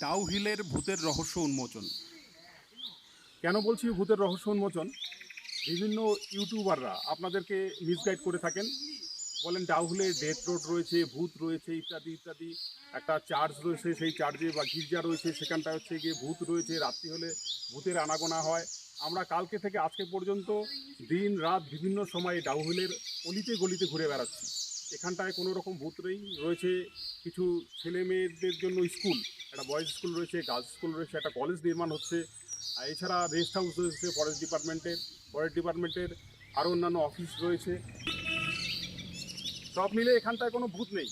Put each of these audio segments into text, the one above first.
ডাউহিলের ভূতের রহস্য উন্মোচন। কেন বলছি ভূতের রহস্য উন্মোচন? বিভিন্ন ইউটিউবাররা আপনাদেরকে মিসগাইড করে থাকেন। বলেন ডাউহুলে ডেথ রোড রয়েছে, ভূত রয়েছে, ইত্যাদি ইত্যাদি। একটা চার্জ রয়েছে, সেই চার্জে বা গির্জা রয়েছে, সেখানটায় হচ্ছে গিয়ে ভূত রয়েছে, রাত্রি হলে ভূতের আনাগোনা হয়। আমরা কালকে থেকে আজকে পর্যন্ত দিন রাত বিভিন্ন সময়ে ডাউহিলের অলিতে গলিতে ঘুরে বেড়াচ্ছি। এখানটায় কোনো রকম ভূত নেই। রয়েছে কিছু ছেলে মেয়েদের জন্য স্কুল, একটা বয়েজ স্কুল রয়েছে গার্লস স্কুল রয়েছে, একটা কলেজ নির্মাণ হচ্ছে। আর এছাড়া রেস্ট হাউস রয়েছে ফরেস্ট ডিপার্টমেন্টের ফরেস্ট ডিপার্টমেন্টের আরও অন্যান্য অফিস রয়েছে। সব মিলে এখানটায় কোনো ভূত নেই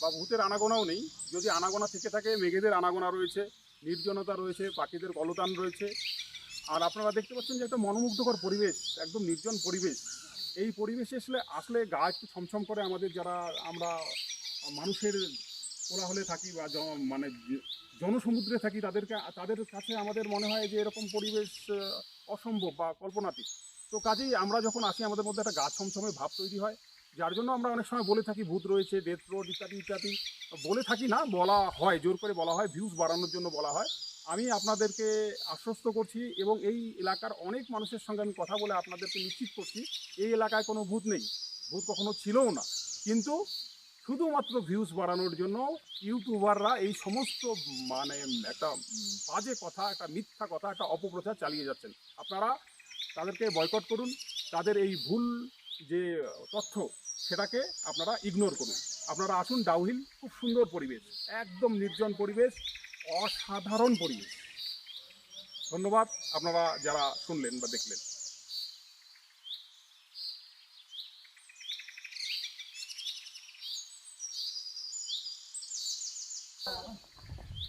বা ভূতের আনাগোনাও নেই। যদি আনাগোনা থেকে থাকে, মেঘেদের আনাগোনা রয়েছে, নির্জনতা রয়েছে, পাখিদের কলতান রয়েছে। আর আপনারা দেখতে পাচ্ছেন যে একটা মনোমুগ্ধকর পরিবেশ, একদম নির্জন পরিবেশ। এই পরিবেশে আসলে আসলে গা একটু ছমছম করে আমাদের যারা, আমরা মানুষের কোলাহলে থাকি বা মানে জনসমুদ্রে থাকি, তাদেরকে, তাদের কাছে আমাদের মনে হয় যে এরকম পরিবেশ অসম্ভব বা কল্পনাতীত। তো কাজেই আমরা যখন আসি, আমাদের মধ্যে একটা গা ছমছমে ভাব তৈরি হয়, যার জন্য আমরা অনেক সময় বলে থাকি, ভূত রয়েছে, ডেথ রোড ইত্যাদি ইত্যাদি। বলে থাকি না, বলা হয়, জোর করে বলা হয় ভিউজ বাড়ানোর জন্য বলা হয়। আমি আপনাদেরকে আশ্বস্ত করছি এবং এই এলাকার অনেক মানুষের সঙ্গে আমি কথা বলে আপনাদেরকে নিশ্চিত করছি, এই এলাকায় কোনো ভূত নেই। ভূত কখনো ছিলও না। কিন্তু শুধুমাত্র ভিউজ বাড়ানোর জন্য ইউটিউবাররা এই সমস্ত মানে একটা বাজে কথা, একটা মিথ্যা কথা, একটা অপপ্রচার চালিয়ে যাচ্ছেন। আপনারা তাদেরকে বয়কট করুন। তাদের এই ভুল যে তথ্য, সেটাকে আপনারা ইগনোর করুন। আপনারা আসুন ডাউহিল খুব সুন্দর পরিবেশ, একদম নির্জন পরিবেশ। অসাধারণ পরিবেশ। ধন্যবাদ আপনারা যারা শুনলেন বা দেখলেন।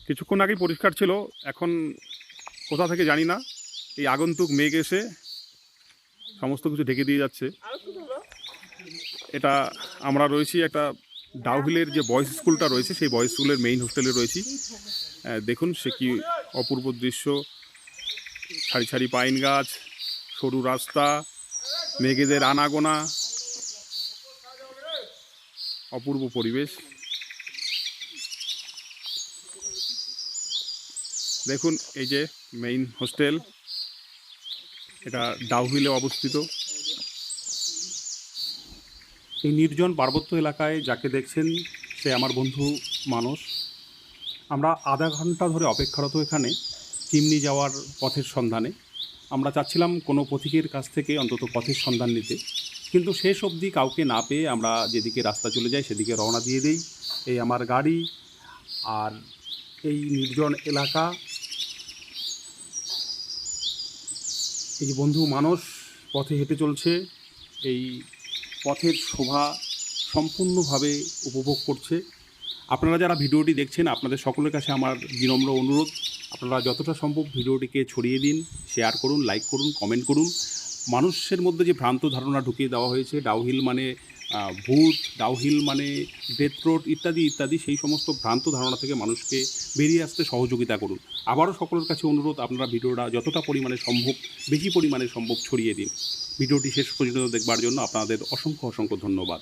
কিছুক্ষণ আগেই পরিষ্কার ছিল, এখন কোথা থেকে জানি না। এই আগন্তুক মেঘ এসে সমস্ত কিছু ঢেকে দিয়ে যাচ্ছে। এটা আমরা রয়েছি একটা ডাউহিলের যে বয়েজ স্কুলটা রয়েছে, সেই বয়েজ স্কুলের মেইন হোস্টেলে রয়েছি। দেখুন সে কি অপূর্ব দৃশ্য। সারি সারি পাইন গাছ, সরু রাস্তা, মেঘেদের আনাগোনা, অপূর্ব পরিবেশ। দেখুন এই যে মেইন হোস্টেল এটা ডাউহিলে অবস্থিত। এই নির্জন পার্বত্য এলাকায় যাকে দেখছেন সে আমার বন্ধু মানুষ। আমরা আধা ঘণ্টা ধরে অপেক্ষারত এখানে চিমনি যাওয়ার পথের সন্ধানে। আমরা চাচ্ছিলাম কোনো পথিকের কাছ থেকে অন্তত পথের সন্ধান নিতে। কিন্তু শেষ অবধি কাউকে না পেয়ে আমরা যেদিকে রাস্তা চলে যাই সেদিকে রওনা দিয়ে দেই। এই আমার গাড়ি আর এই নির্জন এলাকা। এই বন্ধু মানুষ পথে হেঁটে চলছে। এই পথের শোভা সম্পূর্ণভাবে উপভোগ করছে। আপনারা যারা ভিডিওটি দেখছেন, আপনাদের সকলের কাছে আমার বিনম্র অনুরোধ। আপনারা যতটা সম্ভব ভিডিওটিকে ছড়িয়ে দিন, শেয়ার করুন, লাইক করুন, কমেন্ট করুন। মানুষের মধ্যে যে ভ্রান্ত ধারণা ঢুকিয়ে দেওয়া হয়েছে ডাউহিল মানে ভূত ডাউহিল মানে ডেথ রোড ইত্যাদি ইত্যাদি, সেই সমস্ত ভ্রান্ত ধারণা থেকে মানুষকে বেরিয়ে আসতে সহযোগিতা করুন। আবারও সকলের কাছে অনুরোধ, আপনারা ভিডিওটা যতটা পরিমাণে সম্ভব, বেশি পরিমাণে সম্ভব ছড়িয়ে দিন। ভিডিওটি শেষ পর্যন্ত দেখবার জন্য আপনাদের অসংখ্য অসংখ্য ধন্যবাদ।